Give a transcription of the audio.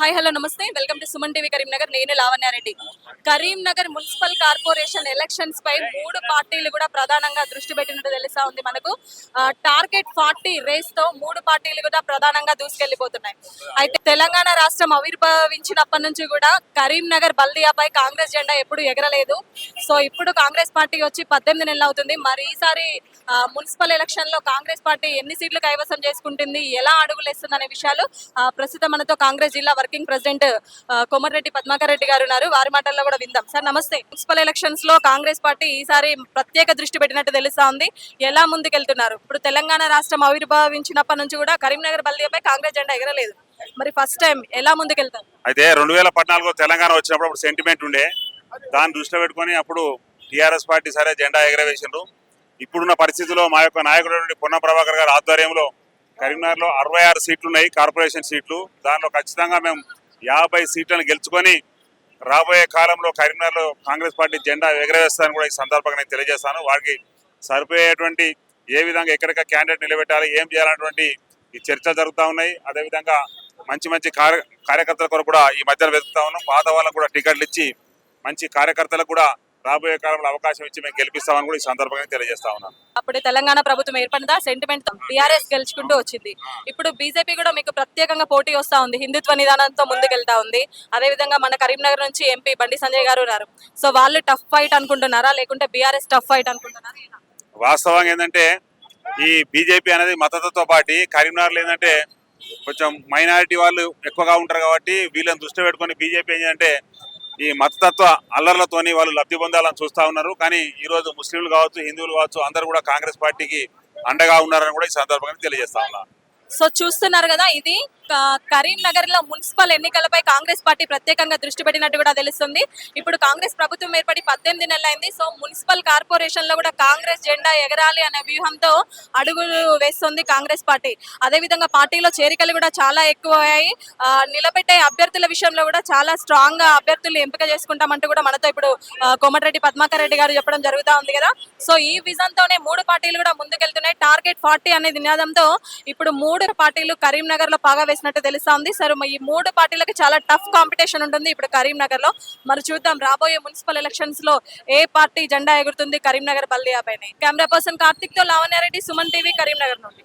Hi hello నమస్తే. Welcome to Suman TV Karimnagar. నేను Lavanya Reddy Karimnagar municipal corporation elections పై మూడు పార్టీలు కూడా ప్రధానంగా దృష్టి పెట్టినట్టు తెలుసా ఉంది మనకు. టార్గెట్ ఫార్టీ రేస్తో మూడు పార్టీలు కూడా ప్రధానంగా దూసుకెళ్ళిపోతున్నాయి అయితే తెలంగాణ రాష్ట్రం ఆవిర్భవించినప్పటి నుంచి కూడా కరీంనగర్ బల్దియాపై కాంగ్రెస్ జెండా ఎప్పుడు ఎగరలేదు. సో ఇప్పుడు కాంగ్రెస్ పార్టీ వచ్చి పద్దెనిమిది నెలలు అవుతుంది. మరి ఈసారి మున్సిపల్ ఎలక్షన్లో కాంగ్రెస్ పార్టీ ఎన్ని సీట్లు కైవసం చేసుకుంటుంది? ఎలా అడుగులేస్తుంది అనే విషయాలు ప్రస్తుతం మనతో కాంగ్రెస్ జిల్లా వర్కింగ్ ప్రెసిడెంట్ ఆ, కోమటిరెడ్డి పద్మాకర్ రెడ్డి గారు ఉన్నారు. వారి మాటల్లో కూడా విందాం. సార్ నమస్తే. మున్సిపల్ ఎలక్షన్స్లో కాంగ్రెస్ పార్టీ ఈసారి ప్రత్యేక దృష్టి పెట్టినట్టు తెలుస్తా ఉంది. ఎలా ముందుకెళ్తున్నారు? ఇప్పుడు తెలంగాణ రాష్ట్రం ఆవిర్భావించినప్పటి నుంచి కూడా కరీంనగర్ బల్దియాపై కాంగ్రెస్ జెండా ఎగరలేదు. మరి ఫస్ట్ టైం ఎలా ముందుకెళ్తారు? అయితే రెండు వేల పద్నాలుగులో తెలంగాణ వచ్చినప్పుడు అప్పుడు సెంటిమెంట్ ఉండే. దాన్ని దృష్టిలో పెట్టుకొని అప్పుడు టీఆర్ఎస్ పార్టీ సరే జెండా ఎగరవేసిండ్రు. ఇప్పుడున్న పరిస్థితిలో మా యొక్క నాయకుడు పొన్న ప్రభాకర్ గారి ఆధ్వర్యంలో కరీంనగర్లో అరవై ఆరు సీట్లు ఉన్నాయి కార్పొరేషన్ సీట్లు. దానిలో ఖచ్చితంగా మేము యాభై సీట్లను గెలుచుకొని రాబోయే కాలంలో కరీంనగర్లో కాంగ్రెస్ పార్టీ జెండా ఎగరవేస్తానని కూడా ఈ సందర్భంగా నేను తెలియజేస్తాను. వారికి సరిపోయేటువంటి ఏ విధంగా ఎక్కడిక క్యాండిడేట్ నిలబెట్టాలి ఏం చేయాలన్నటువంటి ఈ చర్చలు జరుగుతూ ఉన్నాయి. అదేవిధంగా మంచి మంచి కార్యకర్తల కొరకు కూడా ఈ మధ్యన వెతుకుతా ఉన్నాం. పాత వాళ్ళకు కూడా టికెట్లు ఇచ్చి మంచి కార్యకర్తలకు కూడా రాబోయే కాలంలో అవకాశం ఇచ్చి మేము గెలిపిస్తామని కూడా ఈ సందర్భంగా తెలియజేస్తా ఉన్నాను. అప్పుడు తెలంగాణ ప్రభుత్వం ఏర్పడిందా సెంటిమెంట్ బీఆర్ఎస్ గెలుచుకుంటూ వచ్చింది. ఇప్పుడు బీజేపీ కూడా మీకు ప్రత్యేకంగా పోటీ వస్తా ఉంది. హిందుత్వ నిదానంతో ముందుకెళ్తా ఉంది. అదే విధంగా మన కరీంనగర్ నుంచి ఎంపీ బండి సంజయ్ గారు ఉన్నారు. సో వాళ్ళు టఫ్ ఫైట్ అనుకుంటున్నారా? లేకుంటే బీఆర్ఎస్ టఫ్ ఫైట్ అనుకుంటున్నారా? వాస్తవంగా ఏంటంటే ఈ బీజేపీ అనేది మద్దతుతో పాటు కరీంనగర్లో ఏంటంటే కొంచెం మైనారిటీ వాళ్ళు ఎక్కువగా ఉంటారు కాబట్టి వీళ్ళని దృష్టి పెట్టుకొని బీజేపీ ఏంటంటే ఈ మతతత్వ అల్లర్లతోని వాళ్ళు లబ్ధి పొందాలని చూస్తా ఉన్నారు. కానీ ఈ రోజు ముస్లింలు కావచ్చు హిందువులు కావచ్చు అందరూ కూడా కాంగ్రెస్ పార్టీకి అండగా ఉన్నారని కూడా ఈ సందర్భంగా తెలియజేస్తా ఉన్నారు సో చూస్తున్నారు కదా ఇది కరీంనగర్లో మున్సిపల్ ఎన్నికలపై కాంగ్రెస్ పార్టీ ప్రత్యేకంగా దృష్టి పెట్టినట్టు కూడా తెలుస్తుంది. ఇప్పుడు కాంగ్రెస్ ప్రభుత్వం ఏర్పడి పద్దెనిమిది నెలలైంది. సో మున్సిపల్ కార్పొరేషన్లో కూడా కాంగ్రెస్ జెండా ఎగరాలి అనే వ్యూహంతో అడుగులు వేస్తుంది కాంగ్రెస్ పార్టీ. అదే విధంగా పార్టీలో చేరికలు కూడా చాలా ఎక్కువయ్యాయి. అయ్యాయి నిలబెట్టే అభ్యర్థుల విషయంలో కూడా చాలా స్ట్రాంగ్గా అభ్యర్థులు ఎంపిక చేసుకుంటామంటూ కూడా మనతో ఇప్పుడు కోమటిరెడ్డి పద్మాకర్ రెడ్డి గారు చెప్పడం జరుగుతూ ఉంది కదా. సో ఈ విజన్ తోనే మూడు పార్టీలు కూడా ముందుకెళ్తున్నాయి. టార్గెట్ ఫార్టీ అనే నినాదంతో ఇప్పుడు మూడు పార్టీలు కరీంనగర్లో పాగా వేసినట్టు తెలుస్తోంది. సరే ఈ మూడు పార్టీలకు చాలా టఫ్ కాంపిటీషన్ ఉంటుంది ఇప్పుడు కరీంనగర్లో మరి చూద్దాం రాబోయే మున్సిపల్ ఎలక్షన్స్లో ఏ పార్టీ జెండా ఎగురుతుంది కరీంనగర్ బల్దియా పైన కెమెరా పర్సన్ కార్తిక్తో లావణ్యారెడ్డి సుమన్ టీవీ కరీంనగర్ నుండి.